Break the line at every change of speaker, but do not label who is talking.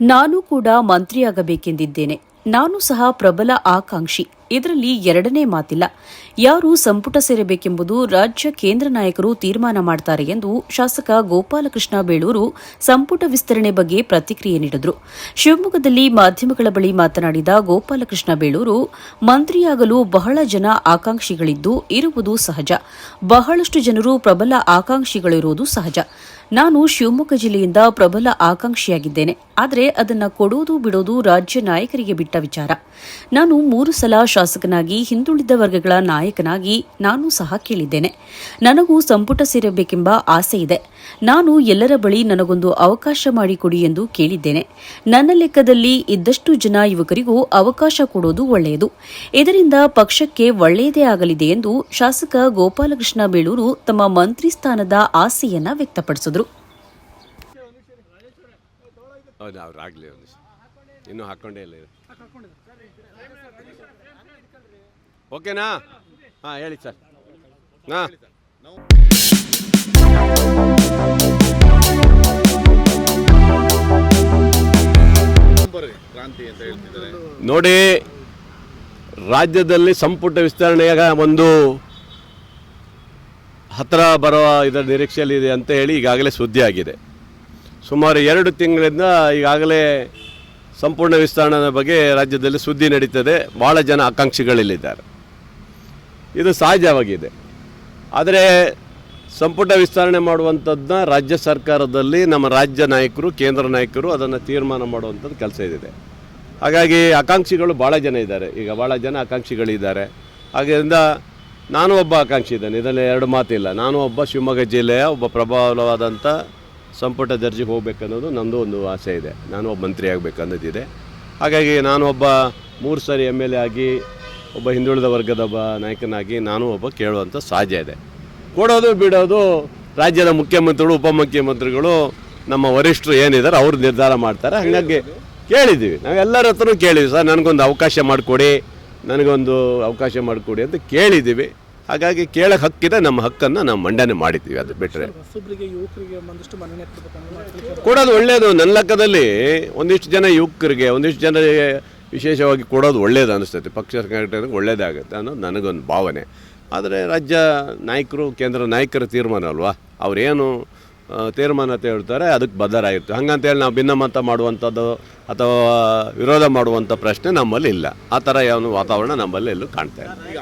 ನಾನು ಕೂಡ ಮಂತ್ರಿಯಾಗಬೇಕೆಂದಿದ್ದೇನೆ. ನಾನು ಸಹ ಪ್ರಬಲ ಆಕಾಂಕ್ಷಿ. ಇದರಲ್ಲಿ ಎರಡನೇ ಮಾತಿಲ್ಲ. ಯಾರು ಸಂಪುಟ ಸೇರಬೇಕೆಂಬುದು ರಾಜ್ಯ ಕೇಂದ್ರ ನಾಯಕರು ತೀರ್ಮಾನ ಮಾಡ್ತಾರೆ ಎಂದು ಶಾಸಕ ಗೋಪಾಲಕೃಷ್ಣ ಬೇಳೂರು ಸಂಪುಟ ವಿಸ್ತರಣೆ ಬಗ್ಗೆ ಪ್ರತಿಕ್ರಿಯೆ ನೀಡಿದರು. ಶಿವಮೊಗ್ಗದಲ್ಲಿ ಮಾಧ್ಯಮಗಳ ಬಳಿ ಮಾತನಾಡಿದ ಗೋಪಾಲಕೃಷ್ಣ ಬೇಳೂರು, ಮಂತ್ರಿಯಾಗಲು ಬಹಳ ಜನ ಆಕಾಂಕ್ಷಿಗಳಿದ್ದು ಇರುವುದು ಸಹಜ. ಬಹಳಷ್ಟು ಜನರು ಪ್ರಬಲ ಆಕಾಂಕ್ಷಿಗಳಿರುವುದು ಸಹಜ. ನಾನು ಶಿವಮೊಗ್ಗ ಜಿಲ್ಲೆಯಿಂದ ಪ್ರಬಲ ಆಕಾಂಕ್ಷಿಯಾಗಿದ್ದೇನೆ. ಆದರೆ ಅದನ್ನು ಕೊಡೋದು ಬಿಡೋದು ರಾಜ್ಯ ನಾಯಕರಿಗೆ ಬಿಟ್ಟ ವಿಚಾರ. ನಾನು ಮೂರು ಸಲ ಶಾಸಕನಾಗಿ ಹಿಂದುಳಿದ ವರ್ಗಗಳ ನಾಯಕನಾಗಿ ನಾನು ಸಹ ಕೇಳಿದ್ದೇನೆ. ನನಗೂ ಸಂಪುಟ ಸೇರಬೇಕೆಂಬ ಆಸೆ ಇದೆ. ನಾನು ಎಲ್ಲರ ಬಳಿ ನನಗೊಂದು ಅವಕಾಶ ಮಾಡಿಕೊಡಿ ಎಂದು ಕೇಳಿದ್ದೇನೆ. ನನ್ನ ಲೆಕ್ಕದಲ್ಲಿ ಇದ್ದಷ್ಟು ಜನ ಯುವಕರಿಗೂ ಅವಕಾಶ ಕೊಡೋದು ಒಳ್ಳೆಯದು. ಇದರಿಂದ ಪಕ್ಷಕ್ಕೆ ಒಳ್ಳೆಯದೇ ಆಗಲಿದೆ ಎಂದು ಶಾಸಕ ಗೋಪಾಲಕೃಷ್ಣ ಬೇಳೂರು ತಮ್ಮ ಮಂತ್ರಿ ಸ್ಥಾನದ ಆಸೆಯನ್ನ ವ್ಯಕ್ತಪಡಿಸಿದರು.
ಇನ್ನೂ ಹಾಕ್ಕೊಂಡೇ ಇಲ್ಲ ಇದು. ಓಕೆನಾ? ಹಾಂ ಹೇಳಿ ಸರ್. ಹಾಂ.
ಕ್ರಾಂತಿ ಅಂತ ಹೇಳ್ತಿದ್ದಾರೆ
ನೋಡಿ ರಾಜ್ಯದಲ್ಲಿ ಸಂಪುಟ ವಿಸ್ತರಣೆಯ ಒಂದು ಹತ್ತಿರ ಬರುವ ಇದರ ನಿರೀಕ್ಷೆಯಲ್ಲಿದೆ ಅಂತ ಹೇಳಿ ಈಗಾಗಲೇ ಸುದ್ದಿ ಆಗಿದೆ ಸುಮಾರು ಎರಡು ತಿಂಗಳಿಂದ ಈಗಾಗಲೇ ಸಂಪೂರ್ಣ ವಿಸ್ತರಣೆ ಬಗ್ಗೆ ರಾಜ್ಯದಲ್ಲಿ ಸುದ್ದಿ ನಡೀತದೆ. ಭಾಳ ಜನ ಆಕಾಂಕ್ಷಿಗಳಲ್ಲಿದ್ದಾರೆ. ಇದು ಸಹಜವಾಗಿದೆ. ಆದರೆ ಸಂಪುಟ ವಿಸ್ತರಣೆ ಮಾಡುವಂಥದ್ದನ್ನ ರಾಜ್ಯ ಸರ್ಕಾರದಲ್ಲಿ ನಮ್ಮ ರಾಜ್ಯ ನಾಯಕರು, ಕೇಂದ್ರ ನಾಯಕರು ಅದನ್ನು ತೀರ್ಮಾನ ಮಾಡುವಂಥದ್ದು ಕೆಲಸ ಇದೆ ಹಾಗಾಗಿ ಆಕಾಂಕ್ಷಿಗಳು ಭಾಳ ಜನ ಇದ್ದಾರೆ. ಈಗ ಭಾಳ ಜನ ಆಕಾಂಕ್ಷಿಗಳಿದ್ದಾರೆ. ಹಾಗೆಯಿಂದ ನಾನು ಒಬ್ಬ ಆಕಾಂಕ್ಷಿ ಇದ್ದೇನೆ. ಇದರಲ್ಲಿ ಎರಡು ಮಾತಿಲ್ಲ. ನಾನು ಒಬ್ಬ ಶಿವಮೊಗ್ಗ ಜಿಲ್ಲೆಯ ಒಬ್ಬ ಪ್ರಬಲವಾದಂಥ ಸಂಪುಟ ದರ್ಜೆಗೆ ಹೋಗ್ಬೇಕನ್ನೋದು ನಂದು ಒಂದು ಆಸೆ ಇದೆ. ನಾನು ಒಬ್ಬ ಮಂತ್ರಿ ಆಗಬೇಕನ್ನೋದಿದೆ. ಹಾಗಾಗಿ ನಾನು ಒಬ್ಬ ಮೂರು ಸಾರಿ ಎಂ ಎಲ್ ಎ ಆಗಿ, ಒಬ್ಬ ಹಿಂದುಳಿದ ವರ್ಗದ ಒಬ್ಬ ನಾಯಕನಾಗಿ ನಾನು ಒಬ್ಬ ಕೇಳುವಂಥ ಸಾಧ್ಯ ಇದೆ. ಕೊಡೋದು ಬಿಡೋದು ರಾಜ್ಯದ ಮುಖ್ಯಮಂತ್ರಿಗಳು, ಉಪಮುಖ್ಯಮಂತ್ರಿಗಳು, ನಮ್ಮ ವರಿಷ್ಠರು ಏನಿದ್ದಾರೆ ಅವ್ರು ನಿರ್ಧಾರ ಮಾಡ್ತಾರೆ. ಹಾಗಾಗಿ ಕೇಳಿದ್ದೀವಿ. ನಾವೆಲ್ಲರ ಹತ್ರನೂ ಕೇಳಿದ್ವಿ ಸರ್, ನನಗೊಂದು ಅವಕಾಶ ಮಾಡಿಕೊಡಿ, ನನಗೊಂದು ಅವಕಾಶ ಮಾಡಿಕೊಡಿ ಅಂತ ಕೇಳಿದ್ದೀವಿ. ಹಾಗಾಗಿ ಕೇಳಕ್ಕೆ ಹಕ್ಕಿದೆ ನಮ್ಮ ಹಕ್ಕನ್ನು ನಾವು ಮಂಡನೆ ಮಾಡಿದ್ದೀವಿ ಅದು ಬಿಟ್ಟರೆ ಕೊಡೋದು ಒಳ್ಳೆಯದು ನನ್ನ ಲೆಕ್ಕದಲ್ಲಿ ಒಂದಿಷ್ಟು ಜನ ಯುವಕರಿಗೆ ಒಂದಿಷ್ಟು ಜನರಿಗೆ ವಿಶೇಷವಾಗಿ ಕೊಡೋದು ಒಳ್ಳೆಯದು ಅನಿಸ್ತೈತೆ. ಪಕ್ಷ ಸಂಘಟನೆಗೆ ಒಳ್ಳೆಯದಾಗುತ್ತೆ ಅನ್ನೋದು ನನಗೊಂದು ಭಾವನೆ. ಆದರೆ ರಾಜ್ಯ ನಾಯಕರು ಕೇಂದ್ರ ನಾಯಕರ ತೀರ್ಮಾನ ಅಲ್ವಾ? ಅವರೇನು ತೀರ್ಮಾನ ಅಂತ ಹೇಳ್ತಾರೆ ಅದಕ್ಕೆ ಬದ್ಧರಾಗಿರ್ತೀವಿ. ಹಂಗಂತೇಳಿ ನಾವು ಭಿನ್ನಮತ ಮಾಡುವಂಥದ್ದು ಅಥವಾ ವಿರೋಧ ಮಾಡುವಂಥ ಪ್ರಶ್ನೆ ನಮ್ಮಲ್ಲಿ ಇಲ್ಲ. ಆ ಥರ ಯಾವ ವಾತಾವರಣ ನಮ್ಮಲ್ಲಿ ಎಲ್ಲೂ ಕಾಣ್ತಾ ಇಲ್ಲ.